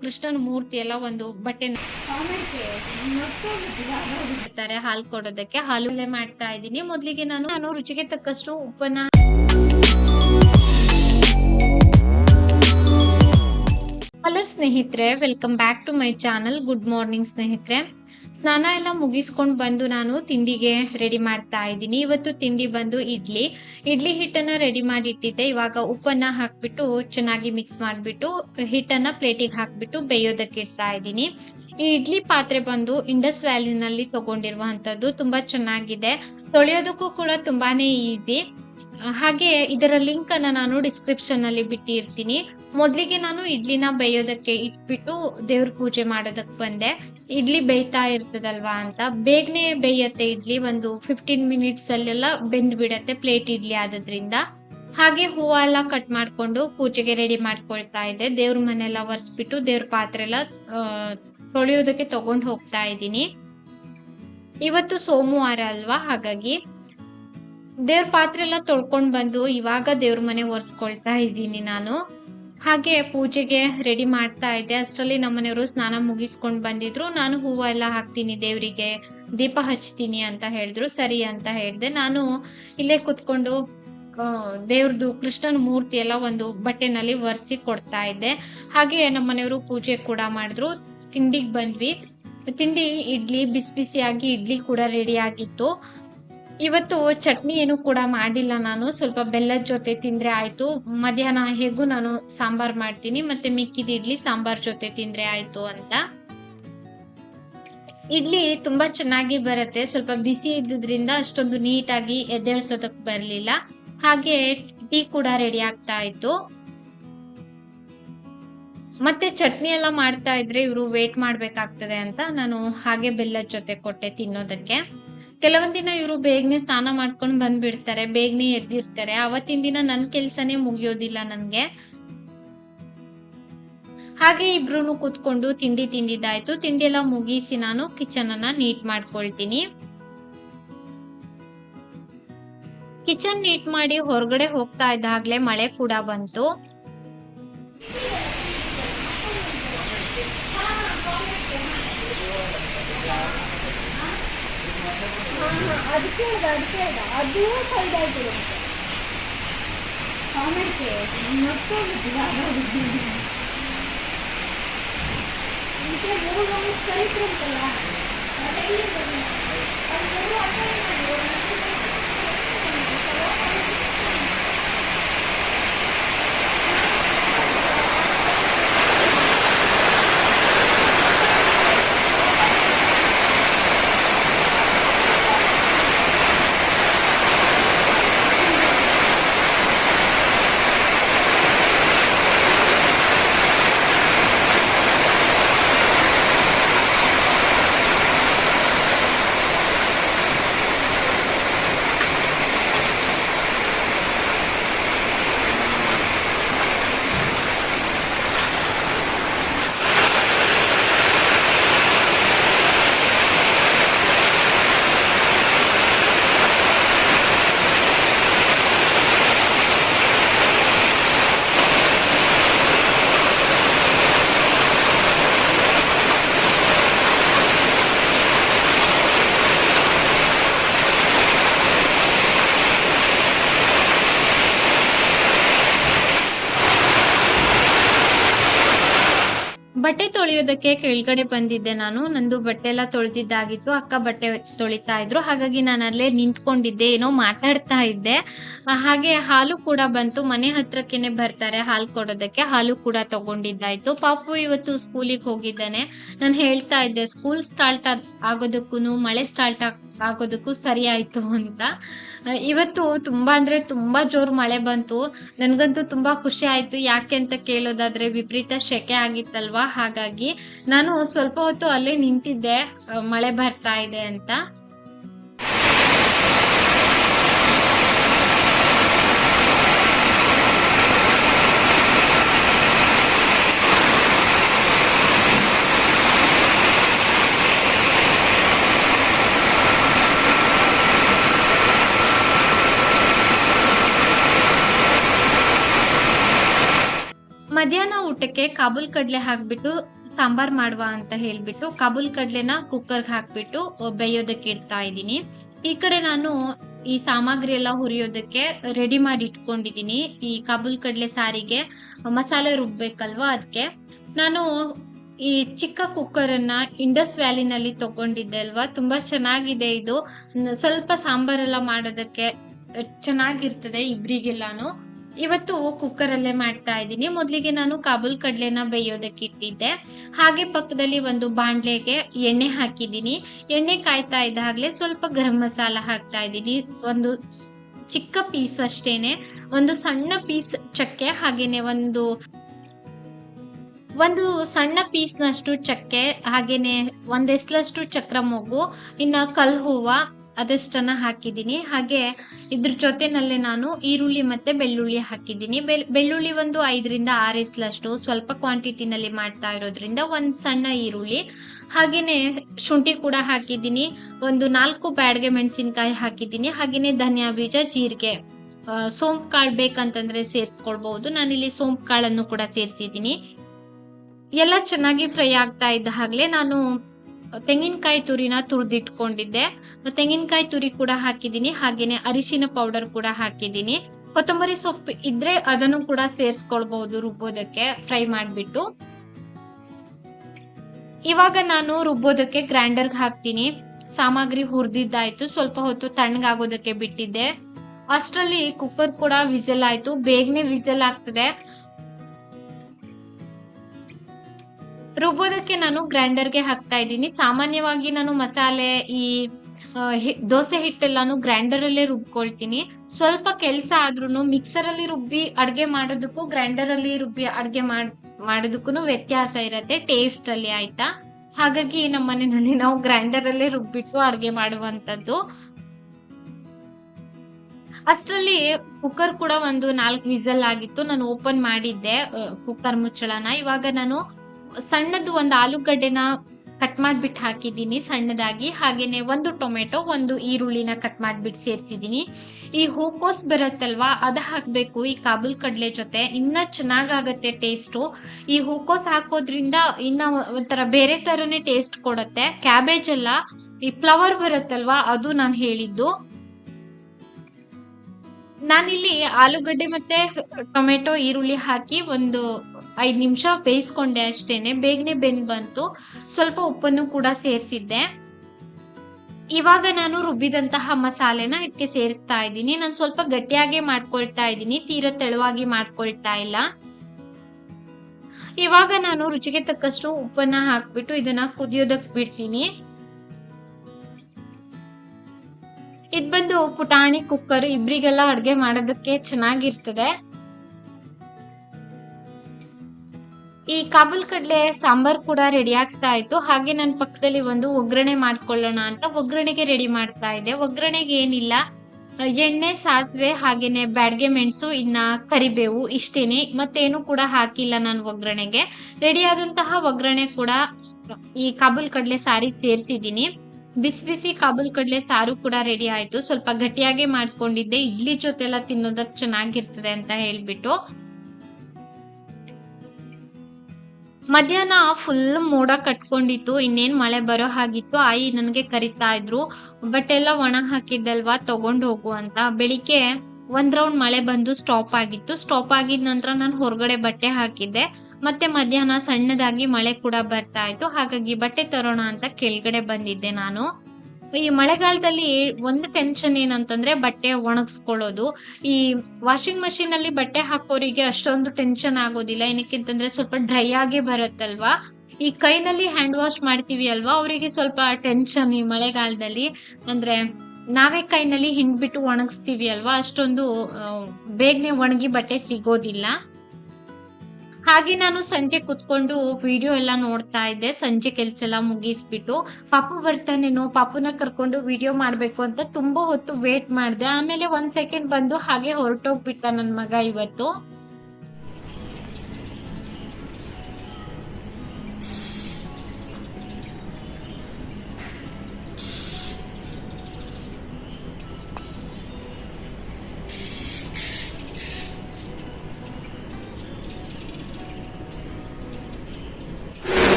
ಕೃಷ್ಣನ ಮೂರ್ತಿ ಎಲ್ಲ ಒಂದು ಬಟ್ಟೆ ಬಿಡ್ತಾರೆ ಹಾಲು ಕೊಡೋದಕ್ಕೆ. ಹಾಲು ಮಾಡ್ತಾ ಇದ್ದೀನಿ. ಮೊದಲಿಗೆ ನಾನು ನಾನು ರುಚಿಗೆ ತಕ್ಕಷ್ಟು ಉಪ್ಪನ್ನ ಹಲೋ ಸ್ನೇಹಿತರೆ welcome back to my channel good morning ಸ್ನೇಹಿತರೆ. ಸ್ನಾನ ಎಲ್ಲ ಮುಗಿಸ್ಕೊಂಡು ಬಂದು ನಾನು ತಿಂಡಿಗೆ ರೆಡಿ ಮಾಡ್ತಾ ಇದ್ದೀನಿ. ಇವತ್ತು ತಿಂಡಿ ಬಂದು ಇಡ್ಲಿ. ಇಡ್ಲಿ ಹಿಟ್ಟನ್ನ ರೆಡಿ ಮಾಡಿ ಇಟ್ಟಿದ್ದೆ ಇವಾಗ ಉಪ್ಪನ್ನ ಹಾಕ್ಬಿಟ್ಟು ಚೆನ್ನಾಗಿ ಮಿಕ್ಸ್ ಮಾಡಿಬಿಟ್ಟು ಹಿಟ್ಟನ್ನ ಪ್ಲೇಟಿಗೆ ಹಾಕ್ಬಿಟ್ಟು ಬೇಯೋದಕ್ಕೆ ಇಡ್ತಾ ಇದ್ದೀನಿ. ಈ ಇಡ್ಲಿ ಪಾತ್ರೆ ಬಂದು ಇಂಡಸ್ ವ್ಯಾಲಿನಲ್ಲಿ ತಗೊಂಡಿರುವಂತದ್ದು ತುಂಬಾ ಚೆನ್ನಾಗಿದೆ. ತೊಳೆಯೋದಕ್ಕೂ ಕೂಡ ತುಂಬಾನೇ ಈಸಿ ಹಾಗೆ ಇದರ ಲಿಂಕ್ ಅನ್ನ ನಾನು ಡಿಸ್ಕ್ರಿಪ್ಷನ್ ಅಲ್ಲಿ ಬಿಟ್ಟಿರ್ತೀನಿ. ಮೊದ್ಲಿಗೆ ನಾನು ಇಡ್ಲಿನ ಬೇಯೋದಕ್ಕೆ ಇಟ್ಬಿಟ್ಟು ದೇವ್ರ ಪೂಜೆ ಮಾಡೋದಕ್ ಬಂದೆ. ಇಡ್ಲಿ ಬೇಯ್ತಾ ಇರ್ತದಲ್ವಾ ಅಂತ. ಬೇಗನೆ ಬೇಯತ್ತೆ ಇಡ್ಲಿ, ಒಂದು ಫಿಫ್ಟೀನ್ ಮಿನಿಟ್ಸ್ ಅಲ್ಲೆಲ್ಲ ಬೆಂದ್ ಬಿಡತ್ತೆ ಪ್ಲೇಟ್ ಇಡ್ಲಿ ಆದದ್ರಿಂದ. ಹಾಗೆ ಹೂವ ಎಲ್ಲ ಕಟ್ ಮಾಡ್ಕೊಂಡು ಪೂಜೆಗೆ ರೆಡಿ ಮಾಡ್ಕೊಳ್ತಾ ಇದ್ದೆ. ದೇವ್ರ ಮನೆಲ್ಲ ಒರೆಸ್ಬಿಟ್ಟು ದೇವ್ರ ಪಾತ್ರೆ ಎಲ್ಲ ತೊಳೆಯೋದಕ್ಕೆ ತಗೊಂಡ್ ಹೋಗ್ತಾ ಇದ್ದೀನಿ. ಇವತ್ತು ಸೋಮವಾರ ಅಲ್ವಾ, ಹಾಗಾಗಿ. ದೇವ್ರ ಪಾತ್ರೆ ಎಲ್ಲ ತೊಳ್ಕೊಂಡ್ ಬಂದು ಇವಾಗ ದೇವ್ರ ಮನೆ ಒರೆಸ್ಕೊಳ್ತಾ ಇದ್ದೀನಿ ನಾನು. ಹಾಗೆ ಪೂಜೆಗೆ ರೆಡಿ ಮಾಡ್ತಾ ಇದ್ದೆ. ಅಷ್ಟರಲ್ಲಿ ನಮ್ಮನೆಯವರು ಸ್ನಾನ ಮುಗಿಸ್ಕೊಂಡು ಬಂದಿದ್ರು. ನಾನು ಹೂವ ಎಲ್ಲ ಹಾಕ್ತೀನಿ ದೇವರಿಗೆ. ದೀಪ ಹಚ್ತೀನಿ ಅಂತ ಹೇಳಿದ್ರು. ಸರಿ ಅಂತ ಹೇಳಿದೆ. ನಾನು ಇಲ್ಲೇ ಕುತ್ಕೊಂಡು ದೇವ್ರದ್ದು ಕೃಷ್ಣನ ಮೂರ್ತಿ ಎಲ್ಲ ಒಂದು ಬಟ್ಟೆನಲ್ಲಿ ಒರೆಸಿ ಕೊಡ್ತಾ ಇದ್ದೆ. ಹಾಗೆ ನಮ್ಮನೆಯವರು ಪೂಜೆ ಕೂಡ ಮಾಡಿದ್ರು. ತಿಂಡಿಗೆ ಬಂದ್ವಿ. ತಿಂಡಿ, ಇಡ್ಲಿ ಬಿಸಿ ಬಿಸಿಯಾಗಿ ಇಡ್ಲಿ ಕೂಡ ರೆಡಿ ಆಗಿತ್ತು. ಇವತ್ತು ಚಟ್ನಿ ಏನು ಕೂಡ ಮಾಡಿಲ್ಲ ನಾನು. ಸ್ವಲ್ಪ ಬೆಲ್ಲದ ಜೊತೆ ತಿಂದ್ರೆ ಆಯ್ತು. ಮಧ್ಯಾಹ್ನ ಹೇಗೂ ನಾನು ಸಾಂಬಾರ್ ಮಾಡ್ತೀನಿ. ಮತ್ತೆ ಮಿಕ್ಕಿದ ಇಡ್ಲಿ ಸಾಂಬಾರ್ ಜೊತೆ ತಿಂದ್ರೆ ಆಯ್ತು ಅಂತ. ಇಡ್ಲಿ ತುಂಬಾ ಚೆನ್ನಾಗಿ ಬರುತ್ತೆ. ಸ್ವಲ್ಪ ಬಿಸಿ ಇದ್ದುದ್ರಿಂದ ಅಷ್ಟೊಂದು ನೀಟಾಗಿ ಎದ್ದೇಳ್ಸೋದಕ್ ಬರ್ಲಿಲ್ಲ. ಹಾಗೆ ಟೀ ಕೂಡ ರೆಡಿ ಆಗ್ತಾ ಇತ್ತು. ಮತ್ತೆ ಚಟ್ನಿ ಎಲ್ಲ ಮಾಡ್ತಾ ಇದ್ರೆ ಇವರು ವೇಟ್ ಮಾಡ್ಬೇಕಾಗ್ತದೆ ಅಂತ ನಾನು ಹಾಗೆ ಬೆಲ್ಲದ ಜೊತೆ ಕೊಟ್ಟೆ ತಿನ್ನೋದಕ್ಕೆ. ಕೆಲವೊಂದ್ ದಿನ ಇವರು ಬೇಗನೆ ಸ್ನಾನ ಮಾಡ್ಕೊಂಡ್ ಬಂದ್ಬಿಡ್ತಾರೆ, ಬೇಗನೆ ಎದ್ದಿರ್ತಾರೆ. ಅವತ್ತಿನ ದಿನ ನನ್ ಕೆಲ್ಸನೇ ಮುಗಿಯೋದಿಲ್ಲ ನನ್ಗೆ. ಹಾಗೆ ಇಬ್ರು ಕೂತ್ಕೊಂಡು ತಿಂಡಿ ತಿಂದಿದ್ದಾಯ್ತು. ತಿಂಡಿ ಎಲ್ಲ ಮುಗಿಸಿ ನಾನು ಕಿಚನ್ ಅನ್ನ ನೀಟ್ ಮಾಡ್ಕೊಳ್ತೀನಿ. ಕಿಚನ್ ನೀಟ್ ಮಾಡಿ ಹೊರಗಡೆ ಹೋಗ್ತಾ ಇದ್ದಾಗ್ಲೇ ಮಳೆ ಕೂಡ ಬಂತು. ಅದಕ್ಕೆ ಅದ ಅದಕ್ಕೆ ಅದ ಅದು ಸೈಡ್ ಆಯ್ತು ನಮ್ಗೆ ಕಾಮೆಂಟ್ಗೆ ಮತ್ತೊಂದು ಮೂರು ಚರಿತ್ರೆ ಉಂಟಲ್ಲ ಅದರಲ್ಲಿ ಬರೋಣ. ಅದು ಮೂರು ಅರ್ಥನೇ ಬಟ್ಟೆ ತೊಳೆಯೋದಕ್ಕೆ ಕೆಳಗಡೆ ಬಂದಿದ್ದೆ ನಾನು. ನಂದು ಬಟ್ಟೆ ಎಲ್ಲ ತೊಳೆದಿದ್ದಾಗಿತ್ತು. ಅಕ್ಕ ಬಟ್ಟೆ ತೊಳಿತಾ ಇದ್ರು. ಹಾಗಾಗಿ ನಾನು ಅಲ್ಲೇ ನಿಂತ್ಕೊಂಡಿದ್ದೆ, ಏನೋ ಮಾತಾಡ್ತಾ ಇದ್ದೆ. ಹಾಗೆ ಹಾಲು ಕೂಡ ಬಂತು. ಮನೆ ಹತ್ರಕ್ಕೆನೆ ಬರ್ತಾರೆ ಹಾಲು ಕೊಡೋದಕ್ಕೆ. ಹಾಲು ಕೂಡ ತಗೊಂಡಿದ್ದಾಯ್ತು. ಪಾಪು ಇವತ್ತು ಸ್ಕೂಲಿಗೆ ಹೋಗಿದ್ದಾನೆ. ನಾನು ಹೇಳ್ತಾ ಇದ್ದೆ, ಸ್ಕೂಲ್ ಸ್ಟಾರ್ಟ್ ಆಗೋದಕ್ಕೂ ಮಳೆ ಸ್ಟಾರ್ಟ್ ಆಗೋದಕ್ಕೂ ಸರಿ ಆಯ್ತು ಅಂತ ಇವತ್ತು ತುಂಬಾ ಅಂದ್ರೆ ತುಂಬಾ ಜೋರ್ ಮಳೆ ಬಂತು. ನನ್ಗಂತೂ ತುಂಬಾ ಖುಷಿ ಆಯ್ತು. ಯಾಕೆ ಅಂತ ಕೇಳೋದಾದ್ರೆ ವಿಪರೀತ ಶೆಕೆ ಆಗಿತ್ತಲ್ವಾ? ಹಾಗಾಗಿ ನಾನು ಸ್ವಲ್ಪ ಹೊತ್ತು ಅಲ್ಲೇ ನಿಂತಿದ್ದೆ. ಮಳೆ ಬರ್ತಾ ಇದೆ ಅಂತ. ಮಧ್ಯಾಹ್ನ ಕಾಬುಲ್ ಕಡ್ಲೆ ಹಾಕ್ಬಿಟ್ಟು ಸಾಂಬಾರ್ ಮಾಡುವ ಅಂತ ಹೇಳ್ಬಿಟ್ಟು ಕಾಬುಲ್ ಕಡ್ಲೆನ ಕುಕ್ಕರ್ಗೆ ಹಾಕ್ಬಿಟ್ಟು ಬೇಯೋದಕ್ಕೆ ಇಡ್ತಾ ಇದ್ದೀನಿ. ಈ ಕಡೆ ನಾನು ಈ ಸಾಮಗ್ರಿ ಎಲ್ಲ ಹುರಿಯೋದಕ್ಕೆ ರೆಡಿ ಮಾಡಿ ಇಟ್ಕೊಂಡಿದ್ದೀನಿ. ಈ ಕಾಬುಲ್ ಕಡ್ಲೆ ಸಾರಿಗೆ ಮಸಾಲೆ ರುಬ್ಬೇಕಲ್ವಾ ಅದಕ್ಕೆ ನಾನು ಈ ಚಿಕ್ಕ ಕುಕ್ಕರ್ ಅನ್ನ ಇಂಡಸ್ ವ್ಯಾಲಿನಲ್ಲಿ ತಗೊಂಡಿದ್ದೆ ಅಲ್ವಾ? ತುಂಬಾ ಚೆನ್ನಾಗಿದೆ ಇದು. ಸ್ವಲ್ಪ ಸ್ವಲ್ಪ ಸಾಂಬಾರೆಲ್ಲ ಮಾಡೋದಕ್ಕೆ ಚೆನ್ನಾಗಿರ್ತದೆ ಇಬ್ರಿಗೆಲ್ಲಾನು. ಇವತ್ತು ಕುಕ್ಕರ್ ಅಲ್ಲೇ ಮಾಡ್ತಾ ಇದ್ದೀನಿ. ಮೊದಲಿಗೆ ನಾನು ಕಾಬೂಲ್ ಕಡಲೆನ ಬೇಯೋದಕ್ಕೆ ಇಟ್ಟಿದ್ದೆ. ಹಾಗೆ ಪಕ್ಕದಲ್ಲಿ ಒಂದು ಬಾಂಡ್ಲೆಗೆ ಎಣ್ಣೆ ಹಾಕಿದ್ದೀನಿ. ಎಣ್ಣೆ ಕಾಯ್ತಾ ಇದ್ದಾಗಲೇ ಸ್ವಲ್ಪ ಗರಂ ಮಸಾಲ ಹಾಕ್ತಾ ಇದ್ದೀನಿ. ಒಂದು ಚಿಕ್ಕ ಪೀಸ್ ಅಷ್ಟೇನೆ. ಒಂದು ಸಣ್ಣ ಪೀಸ್ ಚಕ್ಕೆ, ಹಾಗೇನೆ ಒಂದು ಒಂದು ಸಣ್ಣ ಪೀಸ್ನಷ್ಟು ಚಕ್ಕೆ, ಹಾಗೇನೆ ಒಂದೆಸ್ಲಷ್ಟು ಚಕ್ರ ಮೊಗ್ಗು ಇನ್ನ ಕಲ್ ಹೂವ ಅದಷ್ಟನ್ನ ಹಾಕಿದ್ದೀನಿ? ಹಾಗೆ ಇದ್ರ ಜೊತೆನಲ್ಲೇ ನಾನು ಈರುಳ್ಳಿ ಮತ್ತೆ ಬೆಳ್ಳುಳ್ಳಿ ಹಾಕಿದ್ದೀನಿ. ಬೆಳ್- ಬೆಳ್ಳುಳ್ಳಿ ಒಂದು ಐದರಿಂದ ಆರು ಎಸ್ಲಷ್ಟು ಸ್ವಲ್ಪ ಕ್ವಾಂಟಿಟಿನಲ್ಲಿ ಮಾಡ್ತಾ ಇರೋದ್ರಿಂದ ಒಂದ್ ಸಣ್ಣ ಈರುಳ್ಳಿ. ಹಾಗೇನೆ ಶುಂಠಿ ಕೂಡ ಹಾಕಿದ್ದೀನಿ. ಒಂದು ನಾಲ್ಕು ಬ್ಯಾಡ್ಗೆ ಮೆಣಸಿನ್ಕಾಯಿ ಹಾಕಿದ್ದೀನಿ. ಹಾಗೇನೆ ಧನಿಯಾ ಬೀಜ, ಜೀರಿಗೆ. ಸೋಂಪು ಕಾಳು ಬೇಕಂತಂದ್ರೆ ಸೇರಿಸ್ಕೊಳ್ಬಹುದು. ನಾನಿಲ್ಲಿ ಸೋಂಪು ಕಾಳನ್ನು ಕೂಡ ಸೇರಿಸಿದ್ದೀನಿ. ಎಲ್ಲ ಚೆನ್ನಾಗಿ ಫ್ರೈ ಆಗ್ತಾ ಇದ್ದ ಹಾಗಲೇ ನಾನು ತೆಂಗಿನಕಾಯಿ ತುರಿನ ತುರಿದಿಟ್ಕೊಂಡಿದ್ದೆ. ತೆಂಗಿನಕಾಯಿ ತುರಿ ಕೂಡ ಹಾಕಿದ್ದೀನಿ. ಹಾಗೇನೆ ಅರಿಶಿನ ಪೌಡರ್ ಕೂಡ ಹಾಕಿದ್ದೀನಿ. ಕೊತ್ತಂಬರಿ ಸೊಪ್ಪು ಇದ್ರೆ ಅದನ್ನು ಕೂಡ ಸೇರಿಸ್ಕೊಳ್ಬಹುದು ರುಬ್ಬೋದಕ್ಕೆ ಫ್ರೈ ಮಾಡಿಬಿಟ್ಟು. ಇವಾಗ ನಾನು ರುಬ್ಬೋದಕ್ಕೆ ಗ್ರೈಂಡರ್ಗೆ ಹಾಕ್ತೀನಿ. ಸಾಮಗ್ರಿ ಹುರಿದಿದ್ದಾಯ್ತು. ಸ್ವಲ್ಪ ಹೊತ್ತು ತಣ್ಣಗಾಗೋದಕ್ಕೆ ಬಿಟ್ಟಿದ್ದೆ. ಅಷ್ಟರಲ್ಲಿ ಕುಕ್ಕರ್ ಕೂಡ ವಿಸಲ್ ಆಯ್ತು. ಬೇಗನೆ ವಿಸಲ್ ಆಗ್ತದೆ. ರುಬ್ಬೋದಕ್ಕೆ ನಾನು ಗ್ರೈಂಡರ್ಗೆ ಹಾಕ್ತಾ ಇದ್ದೀನಿ. ಸಾಮಾನ್ಯವಾಗಿ ನಾನು ಮಸಾಲೆ, ಈ ದೋಸೆ ಹಿಟ್ಟೆಲ್ಲಾನು ಗ್ರೈಂಡರ್ ಅಲ್ಲೇ ರುಬ್ಕೊಳ್ತೀನಿ. ಸ್ವಲ್ಪ ಕೆಲಸ ಆದ್ರೂ ಮಿಕ್ಸರ್ ಅಲ್ಲಿ ರುಬ್ಬಿ ಅಡ್ಗೆ ಮಾಡೋದಕ್ಕೂ ಗ್ರೈಂಡರ್ ಅಲ್ಲಿ ರುಬ್ಬಿ ಅಡ್ಗೆ ಮಾಡ್ ಮಾಡೋದಕ್ಕೂ ವ್ಯತ್ಯಾಸ ಇರತ್ತೆ ಟೇಸ್ಟ್ ಅಲ್ಲಿ ಆಯ್ತಾ? ಹಾಗಾಗಿ ನಮ್ಮ ಮನೆಯಲ್ಲಿ ನಾವು ಗ್ರೈಂಡರ್ ಅಲ್ಲೇ ರುಬ್ಬಿಟ್ಟು ಅಡ್ಗೆ ಮಾಡುವಂತದ್ದು ಅಷ್ಟರಲ್ಲಿ ಕುಕ್ಕರ್ ಕೂಡ ಒಂದು ನಾಲ್ಕು ವಿಸಲ್ ಆಗಿತ್ತು. ನಾನು ಓಪನ್ ಮಾಡಿದ್ದೆ ಕುಕ್ಕರ್ ಮುಚ್ಚಳನ. ಇವಾಗ ನಾನು ಸಣ್ಣದು ಒಂದು ಆಲೂಗಡ್ಡೆನ ಕಟ್ ಮಾಡ್ಬಿಟ್ಟು ಹಾಕಿದ್ದೀನಿ ಸಣ್ಣದಾಗಿ. ಹಾಗೇನೆ ಒಂದು ಟೊಮೆಟೊ, ಒಂದು ಈರುಳ್ಳಿನ ಕಟ್ ಮಾಡ್ಬಿಟ್ಟು ಸೇರಿಸಿದ್ದೀನಿ. ಈ ಹೂಕೋಸ್ ಬರುತ್ತಲ್ವಾ, ಅದ ಹಾಕ್ಬೇಕು ಈ ಕಾಬೂಲ್ ಕಡಲೆ ಜೊತೆ. ಇನ್ನ ಚೆನ್ನಾಗಾಗತ್ತೆ ಟೇಸ್ಟು ಈ ಹೂಕೋಸ್ ಹಾಕೋದ್ರಿಂದ ಇನ್ನ ಒಂಥರ ಬೇರೆ ತರನೇ ಟೇಸ್ಟ್ ಕೊಡುತ್ತೆ. ಕ್ಯಾಬೇಜ್ ಎಲ್ಲ ಈ ಫ್ಲವರ್ ಬರುತ್ತಲ್ವಾ, ಅದು ನಾನು ಹೇಳಿದ್ದು. ನಾನಿಲ್ಲಿ ಆಲೂಗಡ್ಡೆ ಮತ್ತೆ ಟೊಮೆಟೊ, ಈರುಳ್ಳಿ ಹಾಕಿ ಒಂದು ಐದ್ ನಿಮಿಷ ಬೇಯಿಸ್ಕೊಂಡೆ ಅಷ್ಟೇನೆ. ಬೇಗನೆ ಬೆಂದು ಬಂತು. ಸ್ವಲ್ಪ ಉಪ್ಪನ್ನು ಕೂಡ ಸೇರಿಸಿದ್ದೆ. ಇವಾಗ ನಾನು ರುಬ್ಬಿದಂತಹ ಮಸಾಲೆನ ಇದಕ್ಕೆ ಸೇರಿಸ್ತಾ ಇದ್ದೀನಿ. ನಾನು ಸ್ವಲ್ಪ ಗಟ್ಟಿಯಾಗೆ ಮಾಡ್ಕೊಳ್ತಾ ಇದ್ದೀನಿ. ತೀರಾ ತೆಳುವಾಗಿ ಮಾಡ್ಕೊಳ್ತಾ ಇಲ್ಲ. ಇವಾಗ ನಾನು ರುಚಿಗೆ ತಕ್ಕಷ್ಟು ಉಪ್ಪನ್ನ ಹಾಕ್ಬಿಟ್ಟು ಇದನ್ನ ಕುದಿಯೋದಕ್ ಬಿಡ್ತೀನಿ. ಇದ್ ಬಂದು ಪುಟಾಣಿ, ಕುಕ್ಕರ್ ಇಬ್ರಿಗೆಲ್ಲ ಅಡ್ಗೆ ಮಾಡೋದಕ್ಕೆ ಚೆನ್ನಾಗಿರ್ತದೆ. ಈ ಕಾಬೂಲ್ ಕಡಲೆ ಸಾಂಬಾರ್ ಕೂಡ ರೆಡಿ ಆಗ್ತಾ ಇತ್ತು. ಹಾಗೆ ನನ್ನ ಪಕ್ಕದಲ್ಲಿ ಒಂದು ಒಗ್ಗರಣೆ ಮಾಡ್ಕೊಳ್ಳೋಣ ಅಂತ ಒಗ್ಗರಣೆಗೆ ರೆಡಿ ಮಾಡ್ತಾ ಇದ್ದೆ. ಒಗ್ಗರಣೆಗೆ ಏನಿಲ್ಲ, ಎಣ್ಣೆ, ಸಾಸಿವೆ, ಹಾಗೇನೆ ಬ್ಯಾಡ್ಗೆ ಮೆಣಸು, ಇನ್ನ ಕರಿಬೇವು ಇಷ್ಟೇನೆ. ಮತ್ತೇನು ಕೂಡ ಹಾಕಿಲ್ಲ ನಾನು ಒಗ್ಗರಣೆಗೆ. ರೆಡಿ ಆದಂತಹ ಒಗ್ಗರಣೆ ಕೂಡ ಈ ಕಾಬೂಲ್ ಕಡಲೆ ಸಾರಿಗೆ ಸೇರಿಸಿದ್ದೀನಿ. ಬಿಸಿ ಬಿಸಿ ಕಾಬುಲ್ ಕಡಲೆ ಸಾರು ಕೂಡ ರೆಡಿ ಆಯ್ತು. ಸ್ವಲ್ಪ ಗಟ್ಟಿಯಾಗಿ ಮಾಡ್ಕೊಂಡಿದ್ದೆ. ಇಡ್ಲಿ ಜೊತೆ ಎಲ್ಲ ತಿನ್ನೋದಕ್ ಚೆನ್ನಾಗಿರ್ತದೆ ಅಂತ ಹೇಳ್ಬಿಟ್ಟು. ಮಧ್ಯಾಹ್ನ ಫುಲ್ ಮೋಡ ಕಟ್ಕೊಂಡಿತ್ತು, ಇನ್ನೇನ್ ಮಳೆ ಬರೋ ಹಾಗಿತ್ತು. ಆಯಿ ನನಗೆ ಕರಿತಾ ಇದ್ರು ಬಟ್ ಎಲ್ಲ ಒಣ ಹಾಕಿದ್ದಲ್ವಾ, ತಗೊಂಡು ಹೋಗು ಅಂತ. ಬೆಳಿಗ್ಗೆ ಒಂದ್ ರೌಂಡ್ ಮಳೆ ಬಂದು ಸ್ಟಾಪ್ ಆಗಿತ್ತು. ಸ್ಟಾಪ್ ಆಗಿದ ನಂತರ ನಾನು ಹೊರಗಡೆ ಬಟ್ಟೆ ಹಾಕಿದ್ದೆ. ಮತ್ತೆ ಮಧ್ಯಾಹ್ನ ಸಣ್ಣದಾಗಿ ಮಳೆ ಕೂಡ ಬರ್ತಾ ಇತ್ತು. ಹಾಗಾಗಿ ಬಟ್ಟೆ ತರೋಣ ಅಂತ ಕೆಳಗಡೆ ಬಂದಿದ್ದೆ ನಾನು. ಈ ಮಳೆಗಾಲದಲ್ಲಿ ಒಂದು ಟೆನ್ಷನ್ ಏನಂತಂದ್ರೆ ಬಟ್ಟೆ ಒಣಗಿಸ್ಕೊಳ್ಳೋದು. ಈ ವಾಷಿಂಗ್ ಮಷೀನ್ ಅಲ್ಲಿ ಬಟ್ಟೆ ಹಾಕೋರಿಗೆ ಅಷ್ಟೊಂದು ಟೆನ್ಷನ್ ಆಗೋದಿಲ್ಲ. ಏನಕ್ಕೆಂತಂದ್ರೆ ಸ್ವಲ್ಪ ಡ್ರೈ ಆಗಿ ಬರುತ್ತಲ್ವಾ? ಈ ಕೈನಲ್ಲಿ ಹ್ಯಾಂಡ್ ವಾಶ್ ಮಾಡ್ತೀವಿ ಅಲ್ವಾ? ಅವರಿಗೆ ಸ್ವಲ್ಪ ಟೆನ್ಷನ್ ಈ ಮಳೆಗಾಲದಲ್ಲಿ. ಅಂದ್ರೆ ನಾವೇ ಕೈನಲ್ಲಿ ಹಿಂಡ್ಬಿಟ್ಟು ಒಣಗಿಸ್ತೀವಿ ಅಲ್ವಾ? ಅಷ್ಟೊಂದು ಬೇಗನೆ ಒಣಗಿ ಬಟ್ಟೆ ಸಿಗೋದಿಲ್ಲ. ಹಾಗೆ ನಾನು ಸಂಜೆ ಕುತ್ಕೊಂಡು ವಿಡಿಯೋ ಎಲ್ಲ ನೋಡ್ತಾ ಇದ್ದೆ. ಸಂಜೆ ಕೆಲ್ಸ ಎಲ್ಲ ಮುಗಿಸ್ಬಿಟ್ಟು ಪಾಪು ಬರ್ತಾನೇನೋ, ಪಾಪುನ ಕರ್ಕೊಂಡು ವಿಡಿಯೋ ಮಾಡ್ಬೇಕು ಅಂತ ತುಂಬಾ ಹೊತ್ತು ವೇಟ್ ಮಾಡ್ದೆ. ಆಮೇಲೆ ಒಂದ್ ಸೆಕೆಂಡ್ ಬಂದು ಹಾಗೆ ಹೊರಟೋಗ್ಬಿಟ್ಟ ನನ್ ಮಗ ಇವತ್ತು.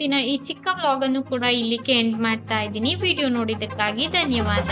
ಇವತ್ತಿನ ಈ ಚಿಕ್ಕ ವ್ಲಾಗ್ ಅನ್ನು ಕೂಡ ಇಲ್ಲಿಗೆ ಎಂಡ್ ಮಾಡ್ತಾ ಇದ್ದೀನಿ. ವಿಡಿಯೋ ನೋಡಿದ್ದಕ್ಕಾಗಿ ಧನ್ಯವಾದ.